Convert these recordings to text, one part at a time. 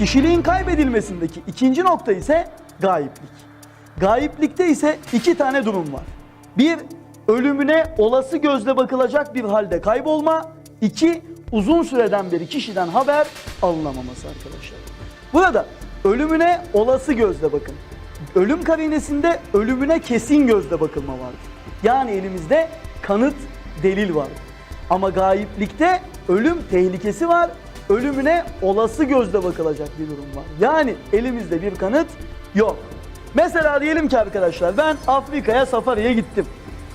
Kişiliğin kaybedilmesindeki ikinci nokta ise gayiplik. Gayiplikte ise iki tane durum var. Bir, ölümüne olası gözle bakılacak bir halde kaybolma. İki, uzun süreden beri kişiden haber alınamaması arkadaşlar. Burada ölümüne olası gözle bakın. Ölüm karinesinde ölümüne kesin gözle bakılma vardır. Yani elimizde kanıt, delil var. Ama gayiplikte ölüm tehlikesi var. Ölümüne olası gözle bakılacak bir durum var. Yani elimizde bir kanıt yok. Mesela diyelim ki arkadaşlar ben Afrika'ya safariye gittim.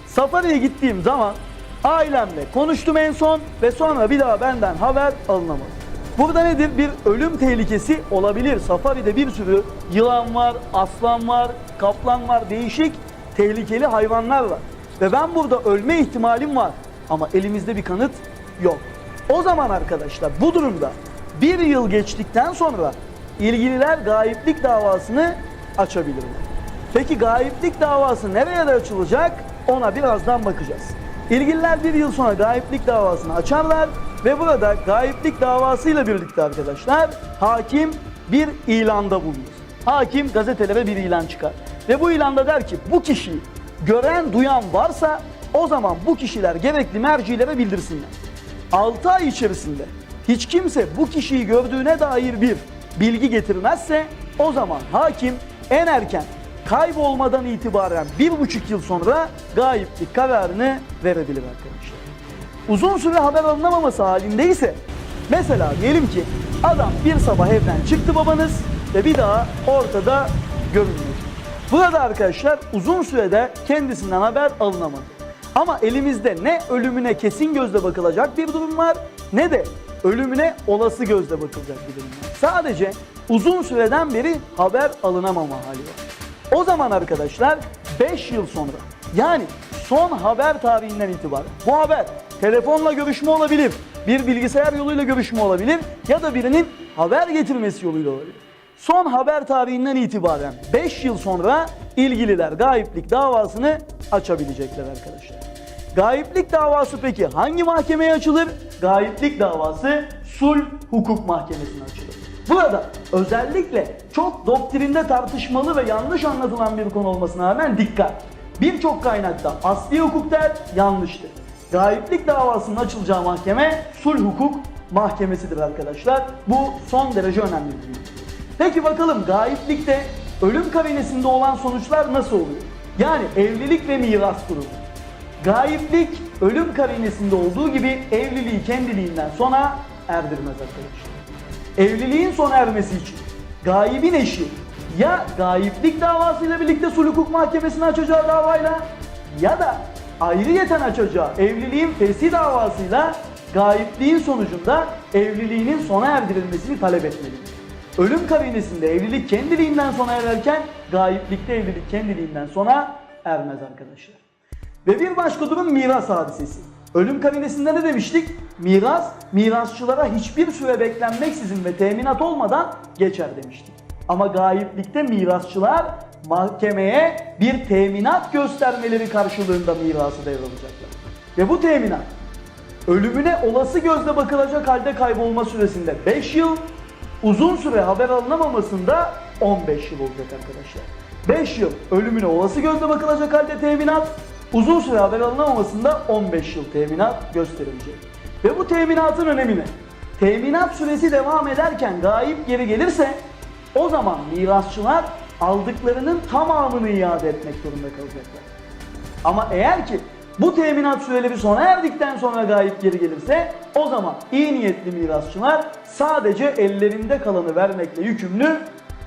Safariye gittiğim zaman ailemle konuştum en son ve sonra bir daha benden haber alınamadı. Burada nedir? Bir ölüm tehlikesi olabilir. Safaride bir sürü yılan var, aslan var, kaplan var, değişik tehlikeli hayvanlar var. Ve ben burada ölme ihtimalim var. Ama elimizde bir kanıt yok. O zaman arkadaşlar bu durumda bir yıl geçtikten sonra ilgililer gayiplik davasını açabilirler. Peki gayiplik davası nereye de açılacak? Ona birazdan bakacağız. İlgililer bir yıl sonra gayiplik davasını açarlar ve burada gayiplik davasıyla birlikte arkadaşlar hakim bir ilanda bulunur. Hakim gazetelere bir ilan çıkar. Ve bu ilanda der ki bu kişiyi gören duyan varsa o zaman bu kişiler gerekli mercilere bildirsinler. 6 ay içerisinde hiç kimse bu kişiyi gördüğüne dair bir bilgi getirmezse o zaman hakim en erken kaybolmadan itibaren bir buçuk yıl sonra gayiplik kararını verebilir arkadaşlar. Uzun süre haber alınamaması halinde ise mesela diyelim ki adam bir sabah evden çıktı babanız ve bir daha ortada görünmüyor. Burada arkadaşlar uzun sürede kendisinden haber alınamadı. Ama elimizde ne ölümüne kesin gözle bakılacak bir durum var ne de ölümüne olası gözle bakılacak bir durum var. Sadece uzun süreden beri haber alınamama hali var. O zaman arkadaşlar 5 yıl sonra yani son haber tarihinden itibaren bu haber telefonla görüşme olabilir, bir bilgisayar yoluyla görüşme olabilir ya da birinin haber getirmesi yoluyla olabilir. Son haber tarihinden itibaren 5 yıl sonra ilgililer gayiplik davasını açabilecekler arkadaşlar. Gayiplik davası peki hangi mahkemeye açılır? Gayiplik davası sulh hukuk mahkemesine açılır. Burada özellikle çok doktrinde tartışmalı ve yanlış anlatılan bir konu olmasına rağmen dikkat. Birçok kaynakta asli hukuk der, yanlıştır. Gayiplik davasının açılacağı mahkeme sulh hukuk mahkemesidir arkadaşlar. Bu son derece önemli bir bilgi. Peki bakalım gayiplikte ölüm karinesinde olan sonuçlar nasıl oluyor? Yani evlilik ve miras durumu. Gayiplik ölüm karinesinde olduğu gibi evliliği kendiliğinden sona erdirmez arkadaşlar. Evliliğin sona ermesi için gaibin eşi ya gayiplik davasıyla birlikte sulh hukuk mahkemesine açacağı davayla ya da ayrıyeten açacağı evliliğin fesi davasıyla gayipliğin sonucunda evliliğinin sona erdirilmesini talep etmelidir. Ölüm karinesinde evlilik kendiliğinden sona ererken gayiplikte evlilik kendiliğinden sona ermez arkadaşlar. Ve bir başka durum miras hadisesi. Ölüm karinesinde ne demiştik? Miras, mirasçılara hiçbir süre beklenmeksizin ve teminat olmadan geçer demiştik. Ama gayiplikte mirasçılar mahkemeye bir teminat göstermeleri karşılığında mirası devralacaklar. Ve bu teminat ölümüne olası gözle bakılacak halde kaybolma süresinde 5 yıl, uzun süre haber alınamamasında 15 yıl olacak arkadaşlar. 5 yıl ölümüne olası gözle bakılacak halde teminat, uzun süre haber alınamamasında 15 yıl teminat gösterilecek. Ve bu teminatın önemi ne? Teminat süresi devam ederken gayip geri gelirse o zaman mirasçılar aldıklarının tamamını iade etmek zorunda kalacaklar. Ama eğer ki bu teminat süreleri sona erdikten sonra gayip geri gelirse o zaman iyi niyetli mirasçılar sadece ellerinde kalanı vermekle yükümlü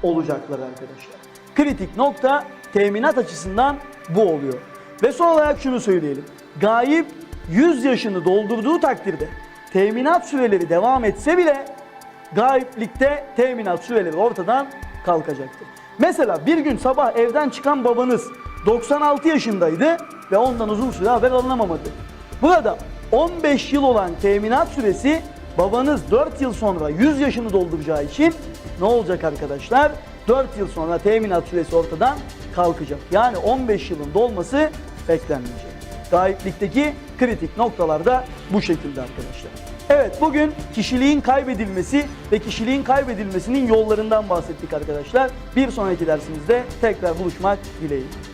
olacaklar arkadaşlar. Kritik nokta teminat açısından bu oluyor. Ve son olarak şunu söyleyelim. Gayip 100 yaşını doldurduğu takdirde teminat süreleri devam etse bile gayiplikte teminat süreleri ortadan kalkacaktır. Mesela bir gün sabah evden çıkan babanız 96 yaşındaydı ve ondan uzun süre haber alınamamadı. Burada 15 yıl olan teminat süresi babanız 4 yıl sonra 100 yaşını dolduracağı için ne olacak arkadaşlar? 4 yıl sonra teminat süresi ortadan kalkacak. Yani 15 yılın dolması beklenmeyecek. Gayiplikteki kritik noktalar da bu şekilde arkadaşlar. Evet bugün kişiliğin kaybedilmesi ve kişiliğin kaybedilmesinin yollarından bahsettik arkadaşlar. Bir sonraki dersimizde tekrar buluşmak dileğiyle.